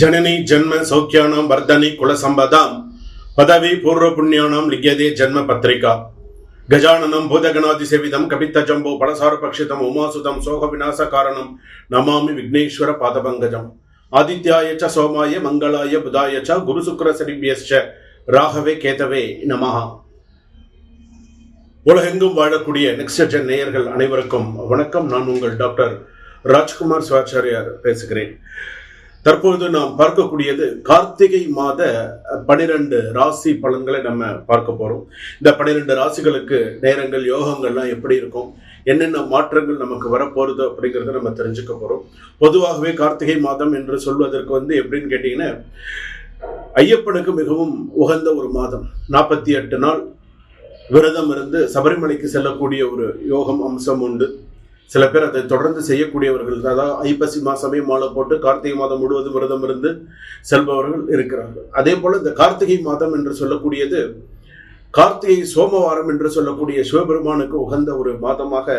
ஜனனி ஜென்ம சௌக்கியானாம் வர்தனி குலசம்பதாம் பதவி பூர்வ புண்ணியானாம் லிங்கியதே ஜன்ம பத்திரிகா கஜானனம் பூதகணாதி சேவிதம் கபித்த ஜம்போ பலசார பக்ஷிதம் உமாசுதம் சோக விநாச காரணம் நமாமி விக்னேஸ்வர பாதபங்கஜம் ஆதித்யாய ச சோமாய மங்களாய புதாய ச குரு சுக்கர சரிபியஸ்ச ராகவே கேதவே நமஹா உலகெங்கும் வாழக்கூடிய நெக்ஸ்ட் ஜென் நேயர்கள் அனைவருக்கும் வணக்கம். நான் உங்கள் டாக்டர் ராஜ்குமார் சிவாச்சாரியார் பேசுகிறேன். தற்பொழுது நாம் பார்க்கக்கூடியது கார்த்திகை மாத பனிரெண்டு ராசி பலன்களை நம்ம பார்க்க போறோம். இந்த பனிரெண்டு ராசிகளுக்கு நேரங்கள் யோகங்கள்லாம் எப்படி இருக்கும்? என்னென்ன மாற்றங்கள் நமக்கு வரப்போறது அப்படிங்கிறத நம்ம தெரிஞ்சுக்க போறோம். பொதுவாகவே கார்த்திகை மாதம் என்று சொல்வதற்கு வந்து எப்படின்னு கேட்டீங்கன்னா ஐயப்பனுக்கு மிகவும் உகந்த ஒரு மாதம். நாற்பத்தி எட்டு நாள் விரதம் இருந்து சபரிமலைக்கு செல்லக்கூடிய ஒரு யோகம் அம்சம் உண்டு. சில பேர் அதை தொடர்ந்து செய்யக்கூடியவர்கள் அதாவது ஐப்பசி மாசமே மாலை போட்டு கார்த்திகை மாதம் முழுவதும் விரதம் இருந்து செல்பவர்கள் இருக்கிறார்கள். அதே போல் இந்த கார்த்திகை மாதம் என்று சொல்லக்கூடியது கார்த்திகை சோமவாரம் என்று சொல்லக்கூடிய சிவபெருமானுக்கு உகந்த ஒரு மாதமாக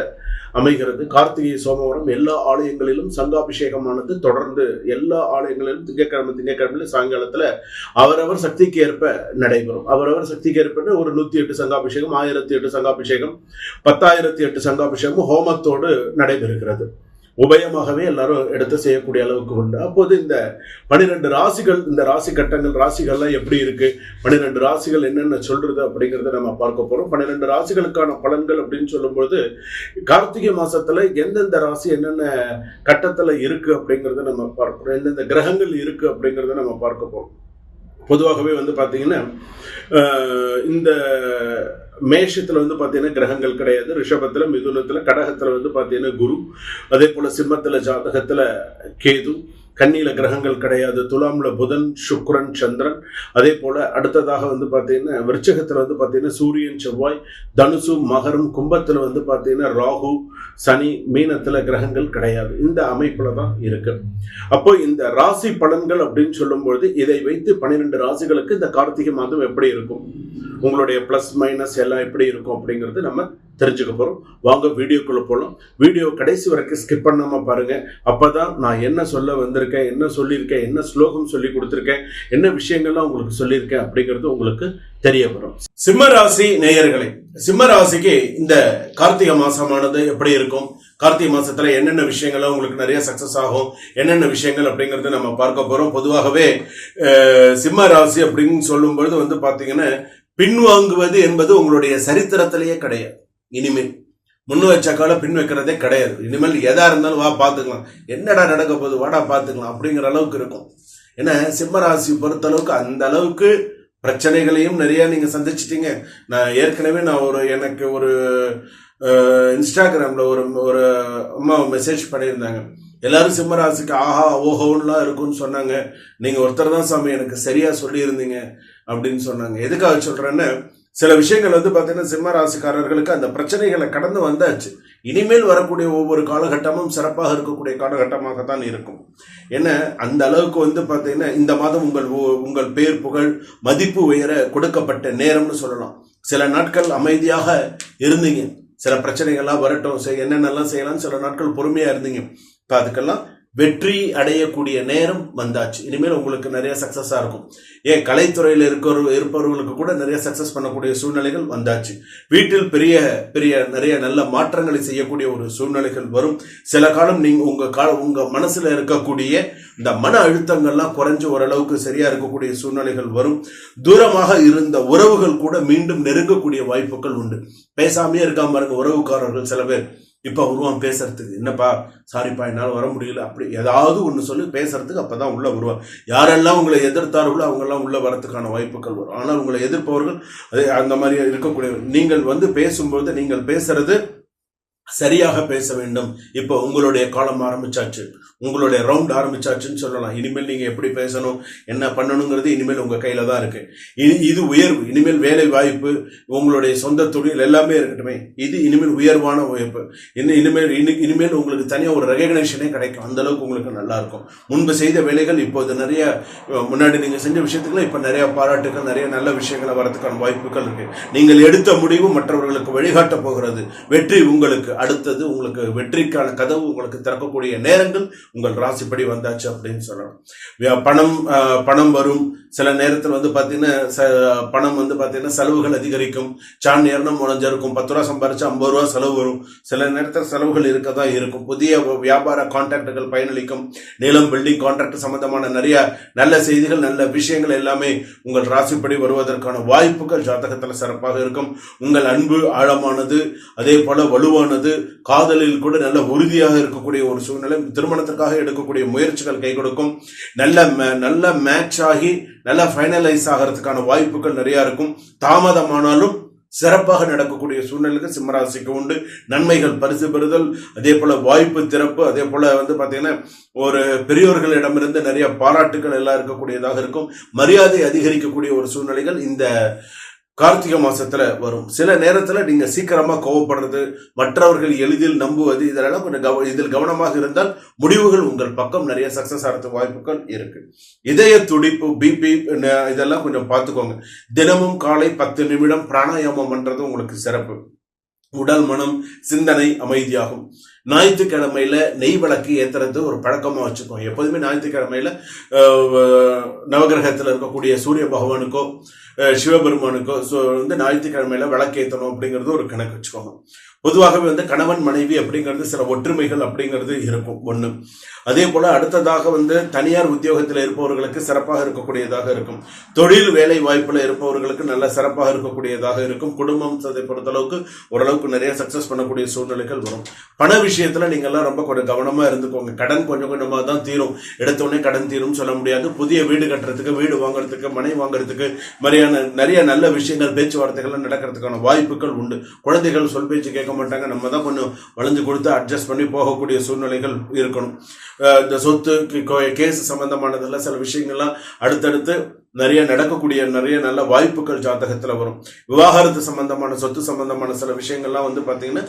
அமைகிறது. கார்த்திகை சோமவாரம் எல்லா ஆலயங்களிலும் சங்காபிஷேகமானது தொடர்ந்து எல்லா ஆலயங்களிலும் திங்கக்கிழமை திங்கக்கிழமையில சாயங்காலத்தில் அவரவர் சக்திக்கு ஏற்ப நடைபெறும். அவரவர் சக்திக்கு ஏற்ப ஒரு நூத்தி எட்டு சங்காபிஷேகம் ஆயிரத்தி எட்டு சங்காபிஷேகம் பத்தாயிரத்தி எட்டு சங்காபிஷேகம் ஹோமத்தோடு நடைபெறுகிறது. உபயமாகவே எல்லாரும் எடுத்து செய்யக்கூடிய அளவுக்கு உண்டு. அப்போது இந்த பனிரெண்டு ராசிகள் இந்த ராசி கட்டங்கள் ராசிகள்லாம் எப்படி இருக்கு? பன்னிரெண்டு ராசிகள் என்னென்ன சொல்றது அப்படிங்கிறத நம்ம பார்க்க போறோம். பன்னிரெண்டு ராசிகளுக்கான பலன்கள் அப்படின்னு சொல்லும்போது கார்த்திகை மாசத்துல எந்தெந்த ராசி என்னென்ன கட்டத்துல இருக்கு அப்படிங்கிறத நம்ம பார்க்கிறோம் எந்தெந்த கிரகங்கள் இருக்கு அப்படிங்கிறத நம்ம பார்க்க போறோம். பொதுவாகவே வந்து பார்த்தீங்கன்னா இந்த மேஷத்தில் வந்து பார்த்தீங்கன்னா கிரகங்கள் கிடையாது. ரிஷபத்தில் மிதுனத்தில் கடகத்தில் வந்து பார்த்தீங்கன்னா குரு. அதே போல் சிம்மத்தில் ஜாதகத்தில் கேது. கன்னியில கிரகங்கள் கிடையாது. துலாம்ல புதன் சுக்ரன் சந்திரன். அதே போல அடுத்ததாக வந்து பார்த்தீங்கன்னா விருச்சகத்துல வந்து பார்த்தீங்கன்னா சூரியன் செவ்வாய் தனுசு மகரம் கும்பத்துல வந்து பார்த்தீங்கன்னா ராகு சனி மீனத்துல கிரகங்கள் கிடையாது. இந்த அமைப்புல தான் இருக்கு. அப்போ இந்த ராசி பலன்கள் அப்படின்னு சொல்லும்பொழுது இதை வைத்து பன்னிரெண்டு ராசிகளுக்கு இந்த கார்த்திகை மாதம் எப்படி இருக்கும்? உங்களுடைய ப்ளஸ் மைனஸ் எல்லாம் எப்படி இருக்கும் அப்படிங்கிறது நம்ம தெரிஞ்சுக்க போறோம். வாங்க வீடியோக்குள்ள போகலாம் வீடியோ கடைசி வரைக்கும் ஸ்கிப் பண்ணாம பாருங்க. அப்பதான் நான் என்ன சொல்ல வந்திருக்கேன் என்ன சொல்லியிருக்கேன் என்ன ஸ்லோகம் சொல்லி கொடுத்துருக்கேன் என்ன விஷயங்கள்லாம் உங்களுக்கு சொல்லியிருக்கேன் அப்படிங்கிறது உங்களுக்கு தெரிய வரும் சிம்ம ராசி நேயர்களே சிம்ம ராசிக்கு இந்த கார்த்திகை மாசமானது எப்படி இருக்கும்? கார்த்திகை மாசத்துல என்னென்ன விஷயங்கள்லாம் உங்களுக்கு நிறைய சக்சஸ் ஆகும்? என்னென்ன விஷயங்கள் அப்படிங்கறத நம்ம பார்க்க போறோம். பொதுவாகவே சிம்ம ராசி அப்படின்னு சொல்லும்பொழுது வந்து பாத்தீங்கன்னா பின்வாங்குவது என்பது உங்களுடைய சரித்திரத்திலேயே கிடையாது. இனிமேல். முன்னு வச்ச கால பின் வைக்கிறதே கிடையாது. இனிமேல் எதா இருந்தாலும் வா பார்த்துக்கலாம். என்னடா நடக்க போகுது? வாடா பார்த்துக்கலாம். அப்படிங்கிற அளவுக்கு இருக்கும். ஏன்னா சிம்மராசி பொறுத்த அளவுக்கு அந்த அளவுக்கு பிரச்சனைகளையும் நிறைய நீங்க சந்திச்சிட்டீங்க. நான் ஏற்கனவே நான் ஒரு எனக்கு ஒரு இன்ஸ்டாகிராமில் இன்ஸ்டாகிராம்ல ஒரு ஒரு அம்மா மெசேஜ் பண்ணியிருந்தாங்க. எல்லாரும் சிம்மராசிக்கு ஆஹா ஓஹோன்லாம் இருக்கும்னு சொன்னாங்க. நீங்க ஒருத்தர் தான் சாமி எனக்கு சரியா சொல்லியிருந்தீங்க அப்படின்னு சொன்னாங்க. எதுக்காக சொல்றேன்னு சில விஷயங்கள் வந்து பார்த்தீங்கன்னா சிம்ம ராசிக்காரர்களுக்கு அந்த பிரச்சனைகளை கடந்து வந்தாச்சு. இனிமேல் வரக்கூடிய ஒவ்வொரு காலகட்டமும் சிறப்பாக இருக்கக்கூடிய காலகட்டமாக தான் இருக்கும். ஏன்னா அந்த அளவுக்கு வந்து பார்த்தீங்கன்னா இந்த மாதம் உங்கள் உ- உங்கள் பேர் புகழ் மதிப்பு உயர கொடுக்கப்பட்ட நேரம்னு சொல்லலாம். சில நாட்கள் அமைதியாக இருந்தீங்க. சில பிரச்சனைகள்லாம் வரட்டும் செய் என்னென்னலாம் செய்யலாம்னு சில நாட்கள் பொறுமையாக இருந்தீங்க. இப்போ அதுக்கெல்லாம் வெற்றி அடையக்கூடிய நேரம் வந்தாச்சு. இனிமேல் உங்களுக்கு நிறைய சக்ஸஸாக இருக்கும். ஏன் கலைத்துறையில் இருக்கிற இருப்பவர்களுக்கு கூட நிறைய சக்சஸ் பண்ணக்கூடிய சூழ்நிலைகள் வந்தாச்சு. வீட்டில் பெரிய பெரிய நிறைய நல்ல மாற்றங்களை செய்யக்கூடிய ஒரு சூழ்நிலைகள் வரும். சில காலம் நீங்கள் உங்கள் கால உங்கள் மனசில் இருக்கக்கூடிய இந்த மன அழுத்தங்கள்லாம் குறைஞ்சு ஓரளவுக்கு சரியாக இருக்கக்கூடிய சூழ்நிலைகள் வரும். தூரமாக இருந்த உறவுகள் கூட மீண்டும் நெருங்கக்கூடிய வாய்ப்புகள் உண்டு. பேசாமே இருக்காம பாருங்க உறவுக்காரர்கள் சில பேர். இப்போ வருவான் பேசுறதுக்கு என்னப்பா? சாரிப்பா என்னால் வர முடியல. அப்படி ஏதாவது ஒன்று சொல்லி பேசுறதுக்கு அப்பதான் உள்ளே வருவான் யாரெல்லாம் உங்களை எதிர்த்தார்களோ அவங்கெல்லாம் உள்ளே வரதுக்கான வாய்ப்புகள் வரும். ஆனால் உங்களை எதிர்ப்பவர்கள் அது அந்த மாதிரி இருக்கக்கூடிய நீங்கள் வந்து பேசும்போது நீங்கள் பேசுறது சரியாக பேச வேண்டும். இப்போ உங்களுடைய காலம் ஆரம்பிச்சாச்சு. உங்களுடைய ரவுண்ட் ஆரம்பிச்சாச்சுன்னு சொல்லலாம். இனிமேல் நீங்க எப்படி பேசணும் என்ன பண்ணணுங்கிறது இனிமேல் உங்க கையில தான் இருக்கு. இனி இது உயர்வு. இனிமேல் வேலை வாய்ப்பு உங்களுடைய சொந்த தொழில் எல்லாமே இருக்கட்டுமே. இது இனிமேல் உயர்வான உயர்வு இன்னும் இனிமேல் இனி- இனிமேல் உங்களுக்கு தனியாக ஒரு ரெகக்னேஷனே கிடைக்கும். அந்த அளவுக்கு உங்களுக்கு நல்லா இருக்கும். முன்பு செய்த வேலைகள் இப்போது நிறைய முன்னாடி நீங்க செஞ்ச விஷயத்துக்குலாம் இப்போ நிறைய பாராட்டுகள் நிறைய நல்ல விஷயங்களை வரதுக்கான வாய்ப்புகள் இருக்கு. நீங்கள் எடுத்த முடிவு மற்றவர்களுக்கு வழிகாட்ட போகிறது. வெற்றி உங்களுக்கு அடுத்தது உங்களுக்கு வெற்றிக்கான கதவு உங்களுக்கு திறக்கக்கூடிய நேரங்கள் உங்கள் ராசிப்படி வந்தாச்சு அப்படின்னு சொல்லலாம் வியா- பணம் பணம் வரும். சில நேரத்தில் வந்து பார்த்தீங்கன்னா ச- பணம் வந்து பார்த்தீங்கன்னா செலவுகள் அதிகரிக்கும். சான் நேரம் முடிஞ்சிருக்கும் பத்து ரூபா சம்பாரிச்சு ஐம்பது ரூபா செலவு வரும். சில நேரத்தில் செலவுகள் இருக்க தான் இருக்கும். புதிய வியாபார கான்ட்ராக்டுகள் பயனளிக்கும். நிலம் பில்டிங் கான்ட்ராக்ட் சம்பந்தமான நிறைய நல்ல செய்திகள் நல்ல விஷயங்கள் எல்லாமே உங்கள் ராசிப்படி வருவதற்கான வாய்ப்புகள் ஜாதகத்தில் சிறப்பாக இருக்கும். உங்கள் அன்பு ஆழமானது அதே போல வலுவானது. காதலில் கூட நல்ல உறுதியாக இருக்கக்கூடிய ஒரு சூழ்நிலை திருமணத்திற்காக எடுக்கக்கூடிய முயற்சிகள் கை கொடுக்கும். நல்ல நல்ல மேட்ச் ஆகி நல்லா ஃபைனலைஸ் ஆகிறதுக்கான வாய்ப்புகள் நிறைய இருக்கும். தாமதமானாலும் சிறப்பாக நடக்கக்கூடிய சூழ்நிலைக்கு சிம்மராசிக்கு உண்டு. நன்மைகள் பரிசு பெறுதல் அதே போல வாய்ப்பு திறப்பு அதே போல வந்து பாத்தீங்கன்னா ஒரு பெரியோர்களிடமிருந்து நிறைய பாராட்டுகள் எல்லாம் இருக்கக்கூடியதாக இருக்கும். மரியாதை அதிகரிக்கக்கூடிய ஒரு சூழ்நிலைகள் இந்த கார்த்திகை மாசத்துல வரும். சில நேரத்துல நீங்க சீக்கிரமா கோவப்படுறது மற்றவர்கள் எளிதில் நம்புவது இதெல்லாம் கொஞ்சம் கவ இதில் கவனமாக இருந்தால் முடிவுகள் உங்கள் பக்கம் நிறைய சக்சஸ் ஆகிறதுக்கு வாய்ப்புகள் இருக்கு. இதய துடிப்பு பிபி இதெல்லாம் கொஞ்சம் பார்த்துக்கோங்க. தினமும் காலை பத்து நிமிடம் பிராணாயாமம் பண்றது உங்களுக்கு சிறப்பு. உடல் மனம் சிந்தனை அமைதியாகும். ஞாயிற்றுக்கிழமையில நெய் விளக்கு ஏத்துறது ஒரு பழக்கமா வச்சுக்கோம் எப்போதுமே ஞாயிற்றுக்கிழமையில நவகிரகத்தில் இருக்கக்கூடிய சூரிய பகவானுக்கோ சிவபெருமானுக்கோ ஸோ வந்து ஞாயிற்றுக்கிழமையில விளக்கு ஏற்றணும் அப்படிங்கிறது ஒரு கணக்கு வச்சுக்கோங்க. பொதுவாகவே வந்து கணவன் மனைவி அப்படிங்கிறது சில ஒற்றுமைகள் அப்படிங்கிறது இருக்கும். ஒண்ணு. அதே போல அடுத்ததாக வந்து தனியார் உத்தியோகத்தில் இருப்பவர்களுக்கு சிறப்பாக இருக்கக்கூடியதாக இருக்கும். தொழில் வேலை வாய்ப்புல இருப்பவர்களுக்கு நல்ல சிறப்பாக இருக்கக்கூடியதாக இருக்கும். குடும்பம் அதை பொறுத்தளவுக்கு ஓரளவுக்கு நிறைய சக்சஸ் பண்ணக்கூடிய சூழ்நிலைகள் வரும். பண விஷயத்துல நீங்க எல்லாம் ரொம்ப கொஞ்சம் கவனமா இருந்துக்கோங்க. கடன் கொஞ்சம் கொஞ்சமாக தான் தீரும். எடுத்தோடனே கடன் தீரும் சொல்ல முடியாது. புதிய வீடு கட்டுறதுக்கு வீடு வாங்குறதுக்கு மனை வாங்குறதுக்கு மாதிரியான நிறைய நல்ல விஷயங்கள் பேச்சுவார்த்தைகள்லாம் நடக்கிறதுக்கான வாய்ப்புகள் உண்டு. குழந்தைகள் சொல் பேச்சு கேட்க மாட்டாங்க. நம்ம தான் கொஞ்சம் வளைஞ்சு கொடுத்து அட்ஜஸ்ட் பண்ணி போகக்கூடிய சூழ்நிலைகள் இருக்கணும். இந்த சொத்து கேஸ் சம்பந்தமானதெல்லாம் சில விஷயங்கள்லாம் அடுத்தடுத்து நிறைய நடக்கக்கூடிய நிறைய நல்ல வாய்ப்புகள் ஜாதகத்தில் வரும். விவாகரத்து சம்பந்தமான சொத்து சம்பந்தமான சில விஷயங்கள்லாம் வந்து பார்த்தீங்கன்னா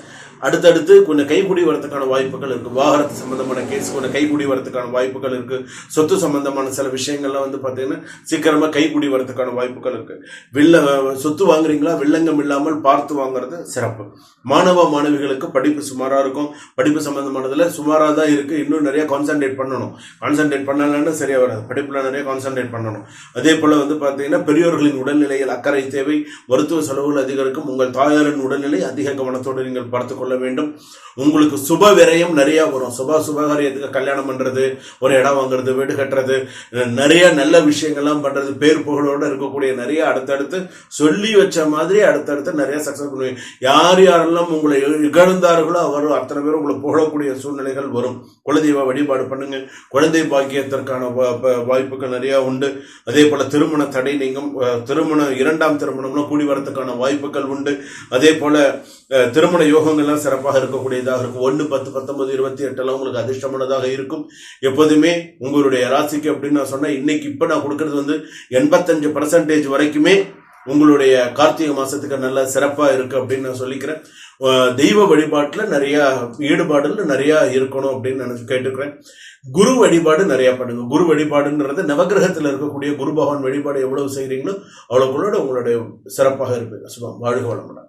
அடுத்தடுத்து கொஞ்சம் கைகூடி வரத்துக்கான வாய்ப்புகள் இருக்குது விவாகரத்து சம்பந்தமான கேஸ் கொஞ்சம் கைகூடி வரதுக்கான வாய்ப்புகள் இருக்குது சொத்து சம்பந்தமான சில விஷயங்கள்லாம் வந்து பார்த்தீங்கன்னா சீக்கிரமாக கைகூடி வரதுக்கான வாய்ப்புகள் இருக்கு. வில்ல சொத்து வாங்குறீங்களா? வில்லங்கம் இல்லாமல் பார்த்து வாங்குறது சிறப்பு. மாணவ மாணவிகளுக்கு படிப்பு சுமாராக இருக்கும். படிப்பு சம்பந்தமானதில் சுமாராக தான் இருக்குது இன்னும் நிறைய கான்சென்ட்ரேட் பண்ணணும். கான்சென்ட்ரேட் பண்ணலன்னா சரியாக வராது. படிப்பில் நிறைய கான்சன்ட்ரேட் பண்ணணும். அதே போல் வந்து பாத்தீங்கன்னா பெரியோர்களின் உடல்நிலையில் அக்கறை தேவை மருத்துவ செலவுகள் அதிகரிக்கும் உங்கள் தாயாரின் உடல்நிலை அதிக கவனத்தோடு நீங்கள் பார்த்து கொள்ள வேண்டும். உங்களுக்கு சுப விரயம் நிறையா வரும். சுப சுபகாரியத்துக்கு கல்யாணம் பண்றது ஒரு இடம் வாங்குறது வீடு கட்டுறது நிறைய நல்ல விஷயங்கள்லாம் பண்றது பேர் புகழோட இருக்கக்கூடிய நிறைய அடுத்தடுத்து சொல்லி வச்ச மாதிரி அடுத்தடுத்து நிறைய சக்ஸஸ் பண்ணுவீங்க. யார் யாரெல்லாம் உங்களை இகழ்ந்தார்களோ அவர் அத்தனை பேரும் உங்களை புகழக்கூடிய சூழ்நிலைகள் வரும். குலதெய்வ வழிபாடு பண்ணுங்க. குழந்தை பாக்கியத்திற்கான வா- வாய்ப்புகள் நிறைய உண்டு. அதே போல திருமண தடை நீங்கும் திருமணம் இரண்டாம் திருமணம்னா கூடி வரத்துக்கான வாய்ப்புகள் உண்டு. அதே போல திருமண யோகங்கள்லாம் சிறப்பாக இருக்கக்கூடியதாக இருக்கும். ஒன்று பத்து பத்தொன்பது இருபத்தி எட்டெல்லாம் உங்களுக்கு அதிர்ஷ்டமானதாக இருக்கும். எப்போதுமே உங்களுடைய ராசிக்கு அப்படின்னு நான் சொன்னேன் இன்னைக்கு இப்போ நான் கொடுக்கறது வந்து எண்பத்தஞ்சு பர்சன்டேஜ் வரைக்குமே உங்களுடைய கார்த்திகை மாசத்துக்கு நல்ல சிறப்பா இருக்கு அப்படின்னு நான் சொல்லிக்கிறேன். தெய்வ வழிபாட்டுல நிறைய ஈடுபாடுல நிறைய இருக்கணும் அப்படின்னு நான் கேட்டுக்கிறேன். குரு வழிபாடு நிறைய பண்ணுங்க. குரு வழிபாடுன்றது நவகிரகத்துல இருக்கக்கூடிய குரு பகவான் வழிபாடு எவ்வளவு செய்கிறீங்களோ அவ்வளவுக்குள்ளோட உங்களுடைய சிறப்பாக இருப்பீங்க. சுபம். வாழ்க வளமுடன்.